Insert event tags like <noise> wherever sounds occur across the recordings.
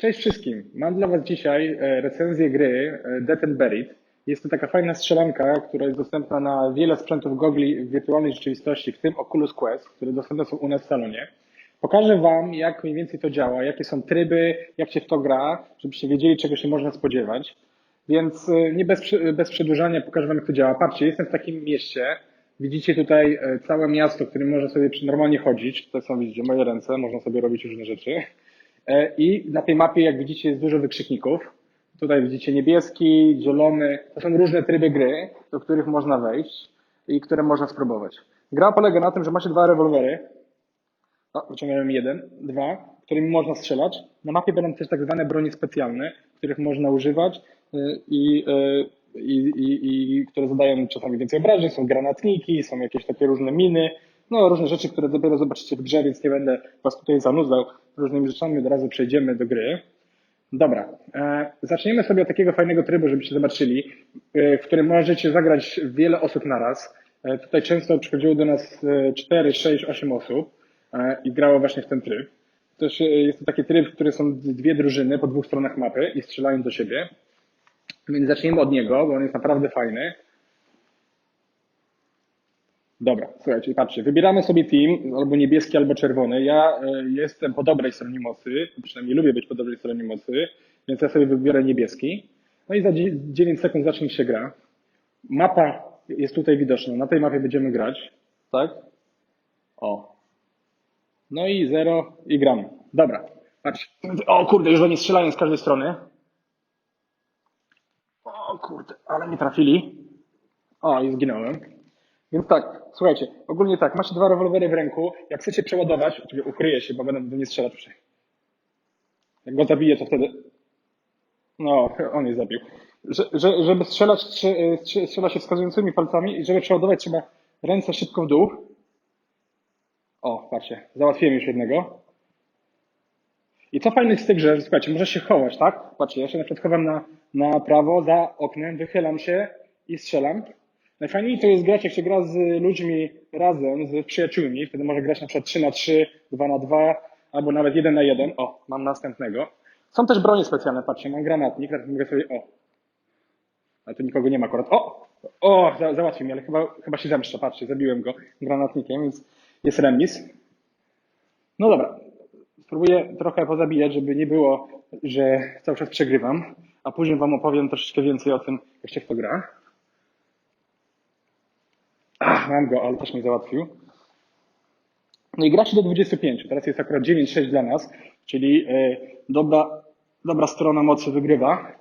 Cześć wszystkim. Mam dla Was dzisiaj e, recenzję gry e, Dead and Buried. Jest to taka fajna strzelanka, która jest dostępna na wiele sprzętów gogli w wirtualnej rzeczywistości, w tym Oculus Quest, które dostępne są u nas w salonie. Pokażę Wam, jak mniej więcej to działa, jakie są tryby, jak się w to gra, żebyście wiedzieli, czego się można spodziewać. Więc e, nie bez, bez przedłużania pokażę Wam, jak to działa. Patrzcie, jestem w takim mieście. Widzicie tutaj całe miasto, w którym można sobie normalnie chodzić. Tutaj są, widzicie, moje ręce, można sobie robić różne rzeczy. E, I na tej mapie, jak widzicie, jest dużo wykrzykników. Tutaj widzicie niebieski, zielony. To są różne tryby gry, do których można wejść i które można spróbować. Gra polega na tym, że macie dwa rewolwery. O, wyciągałem jeden, dwa, którymi można strzelać. Na mapie będą też tak zwane bronie specjalne, których można używać y, i, y, i, i, i które zadają czasami więcej obrażeń. Są granatniki, są jakieś takie różne miny, no różne rzeczy, które dopiero zobaczycie w grze, więc nie będę was tutaj zanudzał różnymi rzeczami. Od razu przejdziemy do gry. Dobra, e, zaczniemy sobie od takiego fajnego trybu, żebyście zobaczyli, e, w którym możecie zagrać wiele osób naraz. E, tutaj często przychodziło do nas e, 4, 6, 8 osób e, i grało właśnie w ten tryb. Też jest to taki tryb, w którym są dwie drużyny po dwóch stronach mapy i strzelają do siebie. Więc zaczniemy od niego, bo on jest naprawdę fajny. Dobra, słuchajcie, patrzcie, wybieramy sobie team, albo niebieski, albo czerwony. Ja e, jestem po dobrej stronie mocy, przynajmniej lubię być po dobrej stronie mocy, więc ja sobie wybiorę niebieski. No i za dzie- 9 sekund zacznie się gra. Mapa jest tutaj widoczna, na tej mapie będziemy grać, tak? O. No i zero i gramy. Dobra, patrz. O kurde, już oni strzelają z każdej strony. O kurde, ale nie trafili. O, i zginąłem. Więc tak, słuchajcie, ogólnie tak, macie dwa rewolwery w ręku, jak chcecie przeładować, oczywiście ukryję się, bo będę do nie strzelać przy. Jak go zabiję, to wtedy... No, on mnie zabił. Że, że, żeby strzelać, strze- strze- strzela się wskazującymi palcami i żeby przeładować trzeba ręce szybko w dół. O, patrzcie, załatwiłem już jednego. I co fajne jest w tej słuchajcie, może się chować, tak? Patrzcie, ja się na przykład chowam na, na prawo, za oknem, wychylam się i strzelam. Najfajniej to jest grać, jak się gra z ludźmi razem, z przyjaciółmi. Wtedy może grać na przykład 3 na 3, 2 na 2, albo nawet 1 na 1. O, mam następnego. Są też bronie specjalne, patrzcie, mam granatnik, teraz mogę sobie, o. Ale tu nikogo nie ma akurat. O! O, za, załatwił mnie, ale chyba, chyba się zemszczę, patrzcie, zabiłem go granatnikiem, więc jest remis. No dobra, spróbuję trochę pozabijać, żeby nie było, że cały czas przegrywam, a później wam opowiem troszeczkę więcej o tym, jak się w to gra. Ach, <clears throat> mam go, ale też mnie załatwił. No i gra się do 25. Teraz jest akurat 9-6 dla nas, czyli e, dobra, dobra strona mocy wygrywa.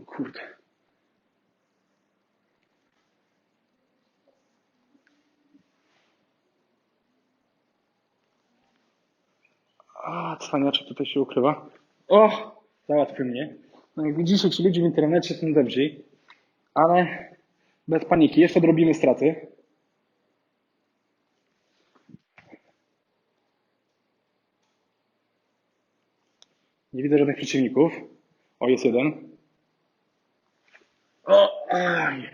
O kurde. A, cwaniaczek tutaj się ukrywa. O, załatwił mnie. No jak widzicie, ci ludzie w internecie są dobrzy, ale bez paniki. Jeszcze odrobimy straty. Nie widzę żadnych przeciwników. O, jest jeden. O, aj.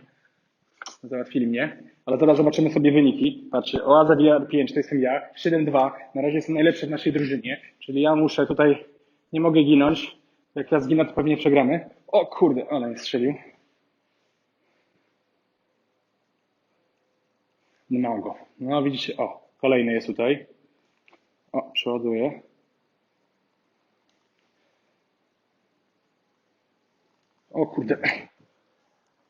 Załatwili mnie. Ale zaraz zobaczymy sobie wyniki. Patrzcie, Oaza VR5 to jestem ja, 7-2. Na razie jestem najlepszy w naszej drużynie, czyli ja muszę tutaj, nie mogę ginąć. Jak ja zginę, to pewnie przegramy. O kurde, ale mnie strzelił. Nie mam go. No widzicie, o, kolejny jest tutaj. O, przeładuję. O kurde.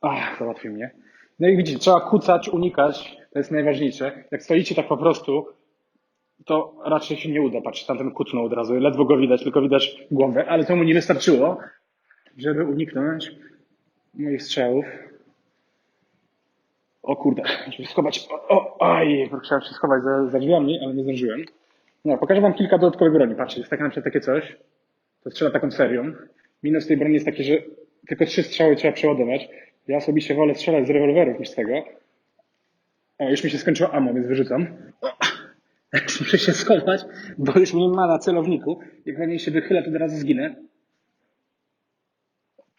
Ach, załatwił mnie. No i widzicie, trzeba kucać, unikać, to jest najważniejsze. Jak stoicie tak po prostu, to raczej się nie uda. Patrzcie, tamten kucnął od razu, ledwo go widać, tylko widać głowę, ale to mu nie wystarczyło, żeby uniknąć moich strzałów. O kurde, muszę schować. O, o, aj, chciałem się schować za, za drzwiami, ale nie zdążyłem. No, pokażę wam kilka dodatkowych broni. Patrzcie, jest takie na przykład takie coś. To strzela taką serią. Minus tej broni jest taki, że tylko trzy strzały trzeba przeładować. Ja osobiście wolę strzelać z rewolwerów niż z tego. O, już mi się skończyło ammo, więc wyrzucam. O, muszę się schować, bo już mnie ma na celowniku. Jak na niej się wychylę, to od razu zginę.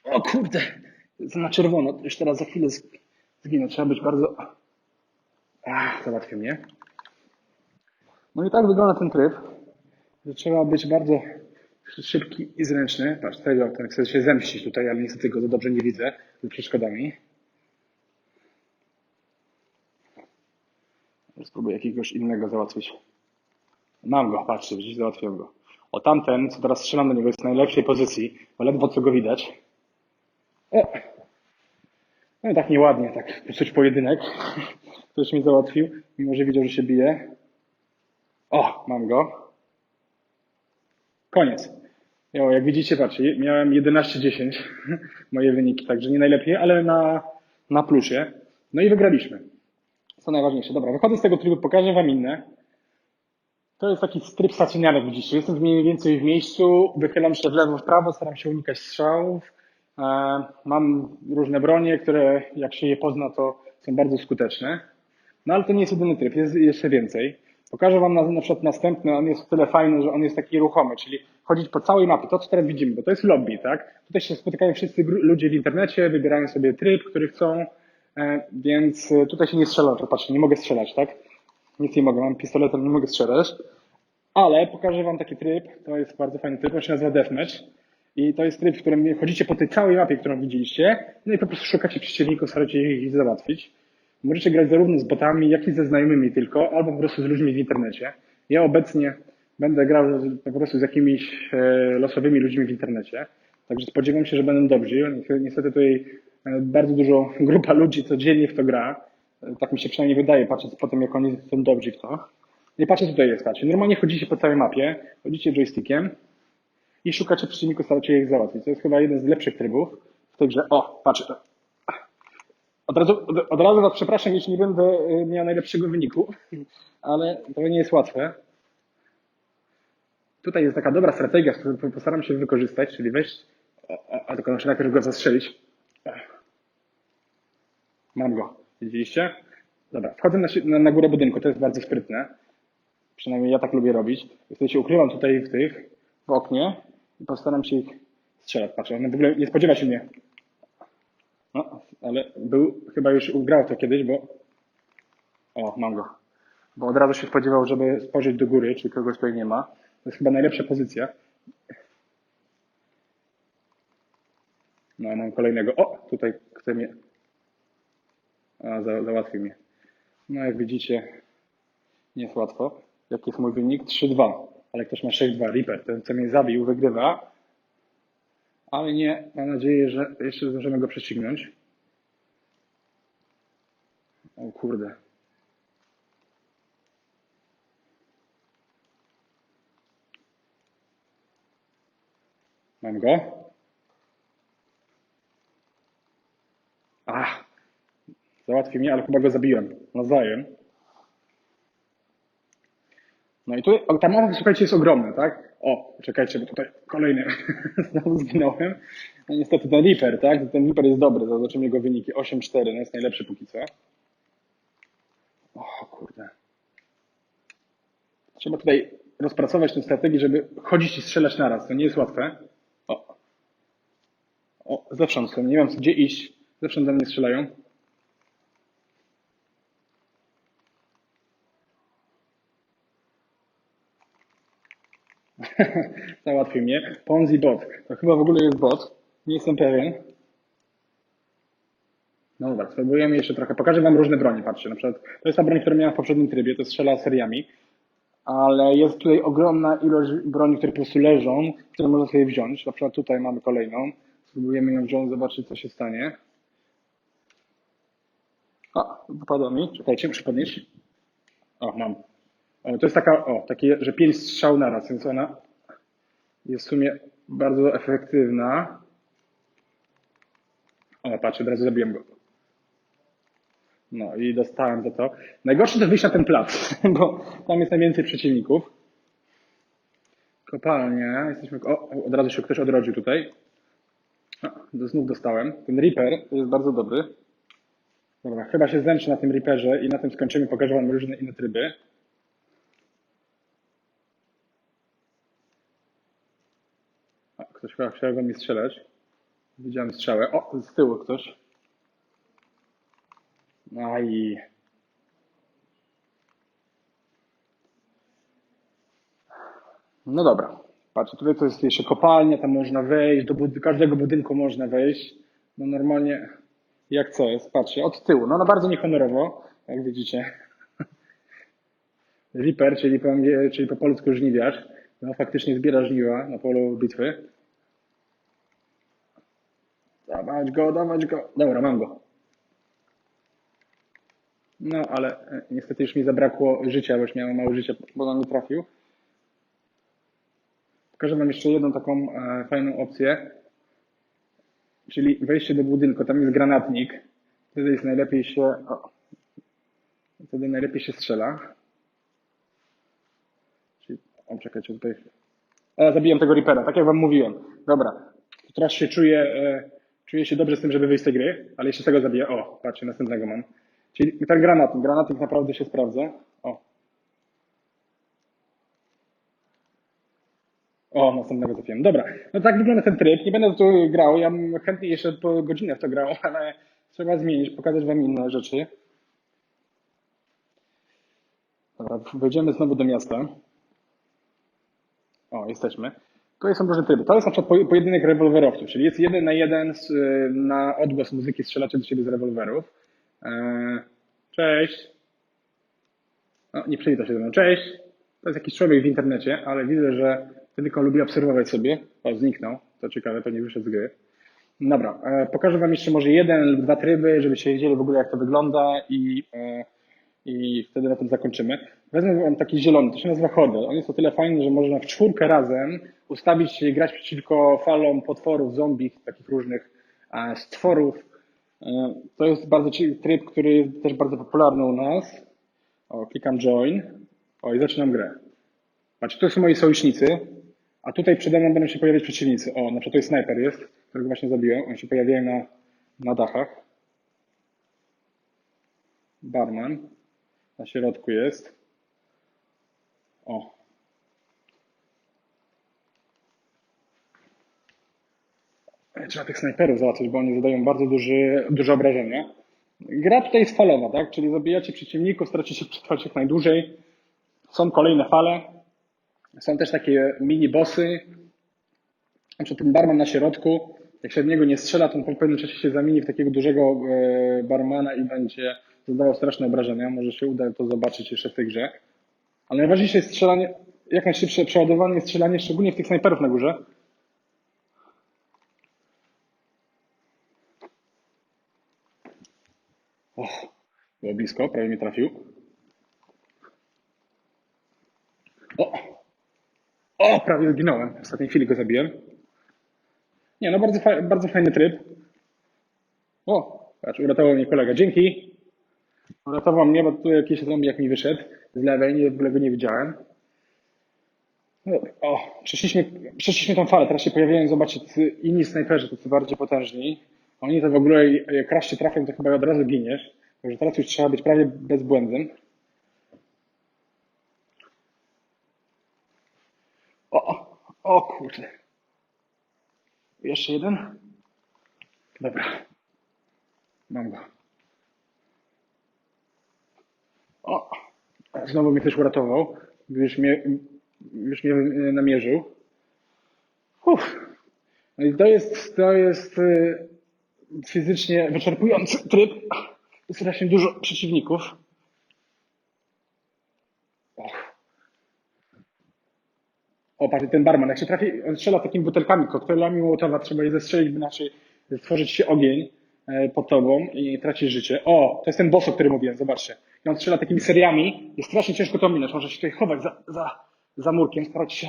O kurde, na czerwono. Już teraz za chwilę zginę. Trzeba być bardzo... Ach, załatwił mnie. No i tak wygląda ten tryb, że trzeba być bardzo szybki i zręczny. Patrz, tego, ten chce się zemścić tutaj, ale niestety go za dobrze nie widzę z przeszkodami. Spróbuję jakiegoś innego załatwić. Mam go, patrzcie, dziś załatwiłem go. O tamten, co teraz strzelam do niego, jest w najlepszej pozycji, bo ledwo co go widać. O! No i tak nieładnie, tak psuć pojedynek. <laughs> Ktoś mi załatwił, mimo że widział, że się bije. O, mam go. Koniec. Jo, jak widzicie, patrzcie, miałem 11-10 <laughs> moje wyniki, także nie najlepiej, ale na, na plusie. No i wygraliśmy. Co najważniejsze. Dobra, wychodzę z tego trybu, pokażę Wam inne. To jest taki tryb stacjonarny, widzicie. Jestem mniej więcej w miejscu, wychylam się w lewo, w prawo, staram się unikać strzałów. E, Mam różne bronie, które jak się je pozna, to są bardzo skuteczne. No ale to nie jest jedyny tryb, jest jeszcze więcej. Pokażę Wam na, na przykład następny, on jest o tyle fajny, że on jest taki ruchomy, czyli chodzić po całej mapie, to co teraz widzimy, bo to jest lobby, tak? Tutaj się spotykają wszyscy ludzie w internecie, wybierają sobie tryb, który chcą, więc e, tutaj się nie strzela, to patrzcie, nie mogę strzelać, tak? Nic nie mogę, mam pistoletem, nie mogę strzelać. Ale pokażę Wam taki tryb, to jest bardzo fajny tryb, on się nazywa Deathmatch. I to jest tryb, w którym chodzicie po tej całej mapie, którą widzieliście, no i po prostu szukacie przeciwników, staracie ich załatwić. Możecie grać zarówno z botami, jak i ze znajomymi tylko, albo po prostu z ludźmi w internecie. Ja obecnie będę grał po prostu z jakimiś e, losowymi ludźmi w internecie, także spodziewam się, że będą dobrzy. Niestety- tutaj e, bardzo dużo grupa ludzi codziennie w to gra. E, Tak mi się przynajmniej wydaje, patrząc po tym, jak oni są dobrzy w to. I patrzcie, co tutaj jest, patrzcie. Normalnie chodzicie po całej mapie, chodzicie joystickiem i szukacie przeciwników, staracie ich załatwić. To jest chyba jeden z lepszych trybów w tej grze. O, patrzcie. Od razu, od, od razu Was przepraszam, jeśli nie będę y, miał najlepszego wyniku, <laughs> ale to nie jest łatwe. Tutaj jest taka dobra strategia, którą postaram się wykorzystać, czyli wejść, a, a tylko muszę najpierw go zastrzelić. Mam go. Widzieliście? Dobra, wchodzę na, na, na górę budynku, to jest bardzo sprytne. Przynajmniej ja tak lubię robić. I wtedy się ukrywam tutaj w tych, w oknie i postaram się ich strzelać. Patrzę, on w ogóle nie spodziewa się mnie. No, ale był, chyba już grał to kiedyś, bo... O, mam go. Bo od razu się spodziewał, żeby spojrzeć do góry, czy kogoś tutaj nie ma. To jest chyba najlepsza pozycja. No, mam kolejnego. O, tutaj chce mnie... Za, załatwił mnie. No, jak widzicie, nie jest łatwo. Jaki jest mój wynik? 3-2. Ale ktoś ma 6-2. Reaper, ten co mnie zabił, wygrywa. Ale nie, mam nadzieję, że jeszcze zdążymy go prześcignąć. O kurde. Mam go. Ach, załatwił mnie, ale chyba go zabiłem. Nawzajem. No i tu, ta mapa, słuchajcie, jest ogromna, tak? O, czekajcie, bo tutaj kolejny <laughs> znowu zginąłem. No niestety ten Reaper, tak? Ten Reaper jest dobry, zobaczymy jego wyniki. 8-4, no jest najlepszy póki co. O kurde. Trzeba tutaj rozpracować tę strategię, żeby chodzić i strzelać naraz. To nie jest łatwe. O. O, zewsząd są, nie wiem gdzie iść. Zewsząd do mnie strzelają. <laughs> Załatwił mnie. Ponzi bot. To chyba w ogóle jest bot. Nie jestem pewien. No dobra, spróbujemy jeszcze trochę. Pokażę Wam różne bronie, patrzcie. Na przykład to jest ta broń, którą miałem w poprzednim trybie, to strzela seriami. Ale jest tutaj ogromna ilość broni, które po prostu leżą, które można sobie wziąć. Na przykład tutaj mamy kolejną. Spróbujemy ją wziąć, zobaczyć co się stanie. O, wypadła mi. Czekajcie, muszę podnieść. O, mam. O, to jest taka, o, takie, że pięć strzał naraz, więc ona jest w sumie bardzo efektywna. O, patrzcie, od razu zabiłem go. No i dostałem za to. Najgorsze to wyjść na ten plac, <laughs> bo tam jest najwięcej przeciwników. Kopalnia, jesteśmy. O, od razu się ktoś odrodził tutaj. O, znów dostałem. Ten Reaper jest bardzo dobry. Dobra, chyba się zemszczę na tym Reaperze i na tym skończymy. Pokażę Wam różne inne tryby. Ktoś chyba chciał we mnie strzelać. Widziałem strzałę. O, z tyłu ktoś. No i... No dobra. Patrzcie, tutaj to jest jeszcze kopalnia, tam można wejść, do bud- każdego budynku można wejść. No normalnie jak co jest, patrzcie, od tyłu. No, no bardzo niehonorowo, jak widzicie. <laughs> Reaper, czyli po, czyli po polsku żniwiarz, no faktycznie zbiera żniwa na polu bitwy. Dawać go, dawać go. Dobra, mam go. No, ale e, niestety już mi zabrakło życia, bo już miałem mało życia, bo on nie trafił. Pokażę Wam jeszcze jedną taką e, fajną opcję, czyli wejście do budynku. Tam jest granatnik. Wtedy jest najlepiej się. O, wtedy najlepiej się strzela. Czyli, o, czekajcie tutaj. O, zabiłem tego Reapera, tak jak Wam mówiłem. Dobra, teraz się czuję, e, czuję się dobrze z tym, żeby wyjść z tej gry, ale jeszcze tego zabiję. O, patrzcie, następnego mam. Czyli ten granatnik, granatnik naprawdę się sprawdza. O, O, następnego trafiłem. Dobra, no tak wygląda ten tryb. Nie będę tu grał, ja bym chętnie jeszcze po godzinę w to grał, <laughs> ale trzeba zmienić, pokazać wam inne rzeczy. Dobra, wejdziemy znowu do miasta. O, jesteśmy. Tutaj są różne tryby. To jest na przykład po- pojedynek rewolwerowców, czyli jest jeden na jeden z, y, na odgłos muzyki strzelacie do siebie z rewolwerów. Eee, Cześć. No, nie przywita się ze mną. Cześć. To jest jakiś człowiek w internecie, ale widzę, że tylko lubi obserwować sobie. O, zniknął. To ciekawe, pewnie wyszedł z gry. Dobra, e, pokażę Wam jeszcze może jeden lub dwa tryby, żebyście wiedzieli w ogóle jak to wygląda i, e, i wtedy na tym zakończymy. Wezmę Wam taki zielony, to się nazywa Hodel. On jest o tyle fajny, że można w czwórkę razem ustawić się i grać przeciwko falom potworów, zombie, takich różnych e, stworów. E, To jest bardzo tryb, który jest też bardzo popularny u nas. O, klikam join. O, i zaczynam grę. Patrz, to są moi sojusznicy, a tutaj przede mną będą się pojawiać przeciwnicy. O, na przykład tutaj snajper jest, którego właśnie zabiłem. Oni się pojawiają na, na dachach. Barman. Na środku jest. O. Trzeba tych snajperów załatwić, bo oni zadają bardzo duży, duże obrażenia. Gra tutaj jest falowa, tak? Czyli zabijacie przeciwników, staracie się przetrwać jak najdłużej. Są kolejne fale. Są też takie mini bossy. Na przykład ten barman na środku, jak się w niego nie strzela, to on po pewnym czasie się zamieni w takiego dużego e, barmana i będzie zadawał straszne obrażenia. Może się uda to zobaczyć jeszcze w tej grze. Ale najważniejsze jest strzelanie, jak najszybsze przeładowanie strzelanie, szczególnie w tych snajperów na górze. Och, było blisko, prawie mnie trafił. O! O, prawie zginąłem. W ostatniej chwili go zabiłem. Nie, no bardzo, fa- bardzo fajny tryb. O, patrz, uratował mnie kolega. Dzięki. Uratował mnie, bo tu jakiś zombie jak mi wyszedł z lewej, nie, w ogóle go nie widziałem. No, O, przeszliśmy, przeszliśmy tą falę, teraz się pojawiają, zobaczcie, inni snajperzy, tacy bardziej potężni. Oni to w ogóle, jak raz się trafią, to chyba od razu giniesz. Także teraz już trzeba być prawie bezbłędnym. O, o kurde. Jeszcze jeden? Dobra. Mam go. O, znowu mnie ktoś uratował. Już mnie, już mnie namierzył. Uff. No to jest, to jest e, fizycznie wyczerpujący tryb. Jest strasznie dużo przeciwników. O, patrz, ten barman, jak się trafi, on strzela takimi butelkami, koktajlami Mołotowa, trzeba je zestrzelić, by inaczej stworzyć się ogień e, pod tobą i tracisz życie. O, to jest ten boss, o którym mówiłem, zobaczcie. I on strzela takimi seriami, jest strasznie ciężko to ominąć, może się tutaj chować za, za, za murkiem, starać się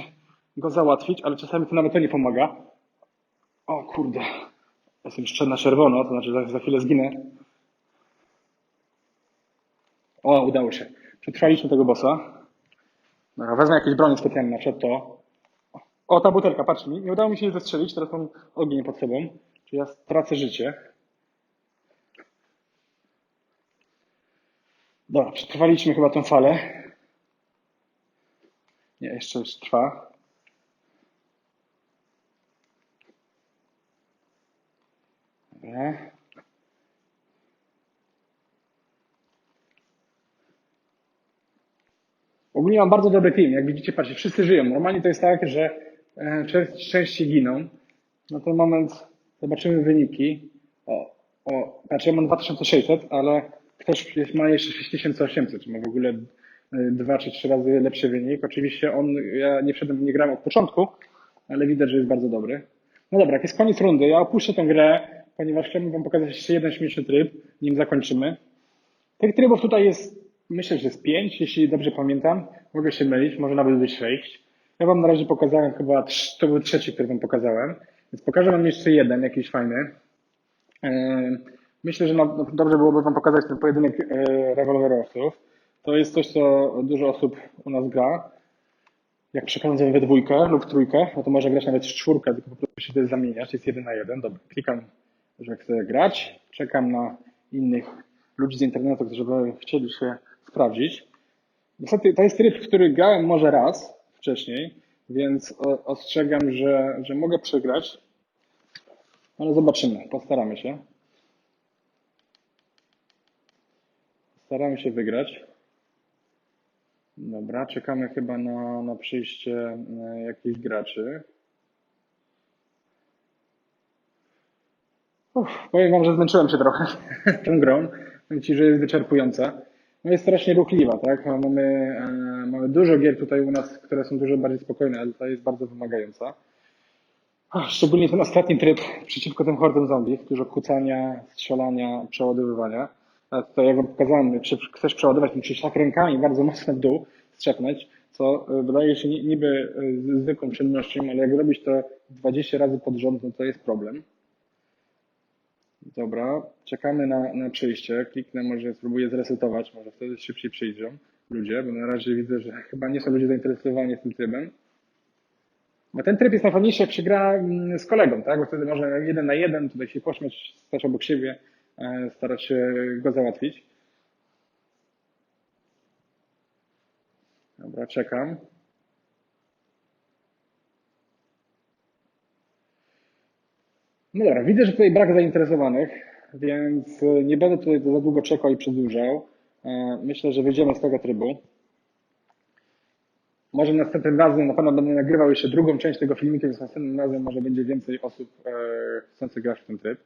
go załatwić, ale czasami to nawet to nie pomaga. O kurde, jestem jeszcze na czerwono, to znaczy za, za chwilę zginę. O, udało się. Przetrwaliśmy tego bossa. Dobra, wezmę jakieś broń specjalne, na przykład to. O, ta butelka, patrz mi. Nie udało mi się jej zestrzelić, teraz mam ogień pod sobą. Czyli ja stracę życie. Dobra, przetrwaliśmy chyba tę falę. Nie, jeszcze, jeszcze trwa. Dobra. ogólnie mam bardzo dobry team. Jak widzicie, patrzcie, wszyscy żyją. Normalnie to jest tak, że e, częściej giną. Na ten moment zobaczymy wyniki. O, o, patrzcie, ja mam 2600, ale ktoś ma jeszcze 6800, czy ma w ogóle e, dwa czy trzy razy lepszy wynik. Oczywiście on, ja nie wszedłem, nie grałem od początku, ale widać, że jest bardzo dobry. No dobra, jest koniec rundy, ja opuszczę tę grę, ponieważ chciałbym wam pokazać jeszcze jeden śmieszny tryb, nim zakończymy. Tych trybów tutaj jest, myślę, że jest pięć, jeśli dobrze pamiętam. Mogę się mylić, może nawet być sześć. Ja wam na razie pokazałem chyba, to był trzeci, który wam pokazałem. Więc pokażę wam jeszcze jeden, jakiś fajny. Yy, Myślę, że dobrze byłoby wam pokazać ten pojedynek yy, rewolwerowców. To jest coś, co dużo osób u nas gra. Jak przechodzę we dwójkę lub trójkę, no to może grać nawet czwórkę, tylko po prostu się to zamieniać, jest jeden na jeden. Dobra, klikam, że chcę grać, czekam na innych ludzi z internetu, którzy by chcieli się sprawdzić. Niestety to jest tryb, w który grałem może raz wcześniej, więc o- ostrzegam, że, że mogę przegrać, ale zobaczymy, postaramy się. Staramy się wygrać. Dobra, czekamy chyba na, na przyjście e, jakichś graczy. Uff, powiem Wam, że zmęczyłem się trochę <laughs> tą grą. Powiem Ci, że jest wyczerpująca. No jest strasznie ruchliwa, tak? Mamy, e, mamy dużo gier tutaj u nas, które są dużo bardziej spokojne, ale ta jest bardzo wymagająca. Szczególnie ten ostatni tryb przeciwko tym hordom zombie. Dużo kucania, strzelania, przeładowywania. A tutaj jak wam pokazałem, chcesz przeładować, musisz tak rękami bardzo mocno w dół strzepnąć, co e, wydaje się ni- niby e, zwykłą czynnością, ale jak robisz to 20 razy pod rząd, no to jest problem. Dobra, czekamy na, na przyjście. Kliknę, może spróbuję zresetować, może wtedy szybciej przyjdą ludzie, bo na razie widzę, że chyba nie są ludzie zainteresowani tym trybem. Bo ten tryb jest najfajniejszy, jak się gra mm, z kolegą, tak? Bo wtedy można jeden na jeden tutaj się pośmiać, stać obok siebie, starać się go załatwić. Dobra, czekam. No dobra, widzę, że tutaj brak zainteresowanych, więc e, nie będę tutaj za długo czekał i przedłużał. E, Myślę, że wyjdziemy z tego trybu. Może następnym razem na pewno będę nagrywał jeszcze drugą część tego filmiku, więc następnym razem może będzie więcej osób e, chcących grać w ten tryb.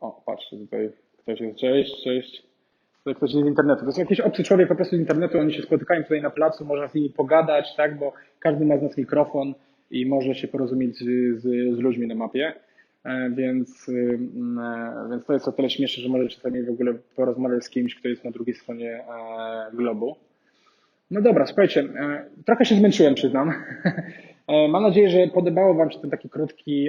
O, patrzcie, tutaj ktoś jest, cześć, cześć. Tutaj ktoś jest z internetu. To są jakiś obcy człowiek po prostu z internetu, oni się spotykają tutaj na placu, można z nimi pogadać, tak, bo każdy ma z nas mikrofon i może się porozumieć z, z, ludźmi na mapie. E, Więc, ym, e, więc to jest o tyle śmieszne, że może czasami w ogóle porozmawiać z kimś, kto jest na drugiej stronie e, globu. No dobra, słuchajcie, trochę się zmęczyłem, przyznam. <laughs> Mam nadzieję, że podobało Wam się ten taki krótki,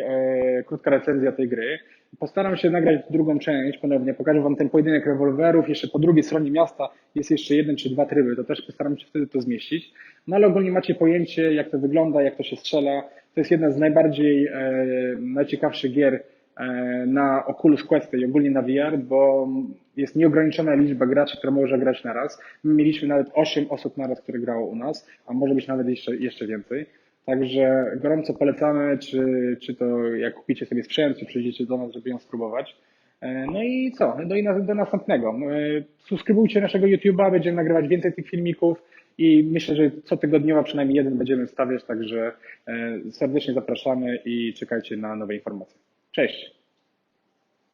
krótka recenzja tej gry. Postaram się nagrać drugą część ponownie, pokażę Wam ten pojedynek rewolwerów. Jeszcze po drugiej stronie miasta jest jeszcze jeden czy dwa tryby, to też postaram się wtedy to zmieścić. No ale ogólnie macie pojęcie, jak to wygląda, jak to się strzela. To jest jedna z najbardziej, e, najciekawszych gier e, na Oculus Quest i ogólnie na VR, bo jest nieograniczona liczba graczy, która może grać naraz. My mieliśmy nawet 8 osób naraz, które grało u nas, a może być nawet jeszcze, jeszcze więcej. Także gorąco polecamy, czy, czy to jak kupicie sobie sprzęt, czy przyjdziecie do nas, żeby ją spróbować. E, No i co? Na- do następnego. E, Subskrybujcie naszego YouTube'a, będziemy nagrywać więcej tych filmików i myślę, że co tygodniowo przynajmniej jeden będziemy wstawiać, także e, serdecznie zapraszamy i czekajcie na nowe informacje. Cześć!